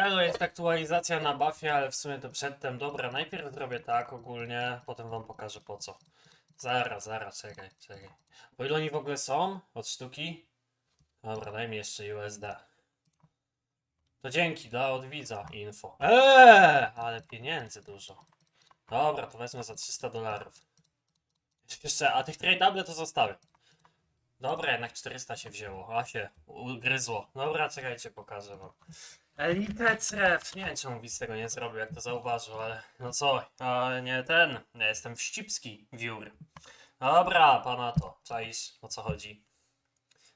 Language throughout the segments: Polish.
Elo, jest aktualizacja na buffie, ale w sumie to przedtem. Dobra, najpierw zrobię tak ogólnie, potem wam pokażę po co. Zaraz, zaraz, czekaj, czekaj. Bo ile oni w ogóle są? Od sztuki? Dobra, daj mi jeszcze USD. To dzięki, dla odwidza info. Eee, ale pieniędzy dużo. Dobra, to wezmę za 300 dolarów. Jeszcze, a tych tradeable to zostawię. Dobra, jednak 400 się wzięło, a się ugryzło. Dobra, czekajcie, pokażę wam. Elite Cref, nie wiem czemu widz tego nie zrobił, jak to zauważył, ale no co, ale nie ten, ja jestem wścibski wiór. Dobra, pana to, czaisz o co chodzi.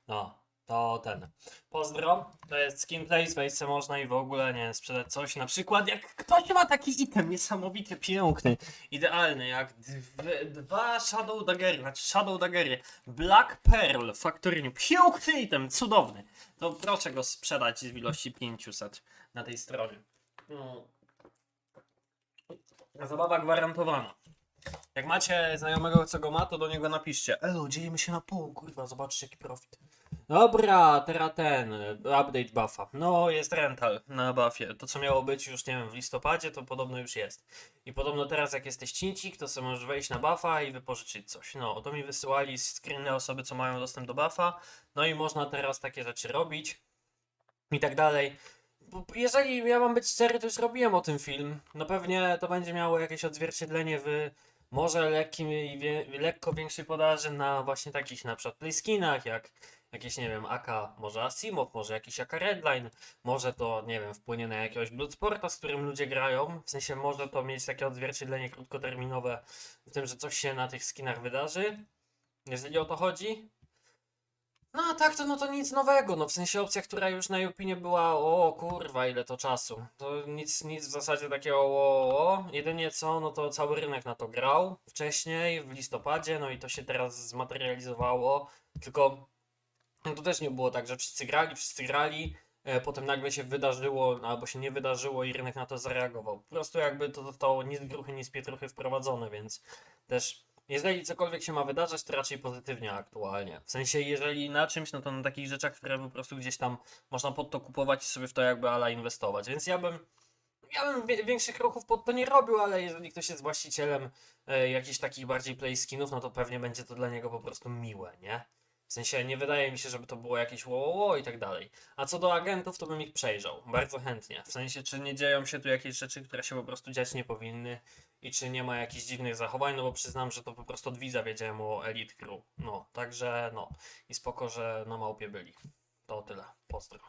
No, to ten. Pozdro, to jest skin place, wejść se można i w ogóle, nie sprzedać coś, na przykład jak ktoś ma taki item niesamowity, piękny, idealny, jak dw- dwa Shadow Daggery, znaczy Shadow Daggery, Black Pearl w faktoryniu, piękny item, cudowny, to proszę go sprzedać w ilości 500 na tej stronie. No. Zabawa gwarantowana. Jak macie znajomego, co go ma, to do niego napiszcie. Elo, dzielimy się na pół, kurwa, zobaczcie jaki profit. Dobra, teraz ten, y, update buffa. No, jest rental na buffie. To, co miało być już, nie wiem, w listopadzie, to podobno już jest. I podobno teraz, jak jesteś cincik, to sobie możesz wejść na buffa i wypożyczyć coś. No, to mi wysyłali screeny osoby, co mają dostęp do buffa. No i można teraz takie rzeczy robić i tak dalej. Jeżeli ja mam być szczery, to już robiłem o tym film. No pewnie to będzie miało jakieś odzwierciedlenie w może lekkim lekko większej podaży na właśnie takich na przykład playskinach, jak jakieś, nie wiem, AK, może Asimov, może jakiś AK Redline, może to, nie wiem, wpłynie na jakiegoś Bloodsporta, z którym ludzie grają, w sensie może to mieć takie odzwierciedlenie krótkoterminowe w tym, że coś się na tych skinach wydarzy, jeżeli o to chodzi. No a tak to no to nic nowego, no w sensie opcja, która już na Jupinie była, o kurwa ile to czasu, to nic, nic w zasadzie takiego o, o, jedynie co, no to cały rynek na to grał wcześniej, w listopadzie, no i to się teraz zmaterializowało, tylko no to też nie było tak, że wszyscy grali, wszyscy grali, e, potem nagle się wydarzyło, albo się nie wydarzyło i rynek na to zareagował. Po prostu jakby to zostało ni gruchy, ni pietruchy wprowadzone, więc też jeżeli cokolwiek się ma wydarzać, to raczej pozytywnie aktualnie. W sensie, jeżeli na czymś, no to na takich rzeczach, które po prostu gdzieś tam można pod to kupować i sobie w to jakby ala inwestować. Więc ja bym, ja bym większych ruchów pod to nie robił, ale jeżeli ktoś jest właścicielem e, jakichś takich bardziej play skinów, no to pewnie będzie to dla niego po prostu miłe, nie? W sensie nie wydaje mi się, żeby to było jakieś ło, ło i tak dalej. A co do agentów, to bym ich przejrzał. Bardzo chętnie. W sensie, czy nie dzieją się tu jakieś rzeczy, które się po prostu dziać nie powinny i czy nie ma jakichś dziwnych zachowań, no bo przyznam, że to po prostu od widza wiedziałem o Elite Crew. No, także no. I spoko, że na małpie byli. To tyle. Pozdro.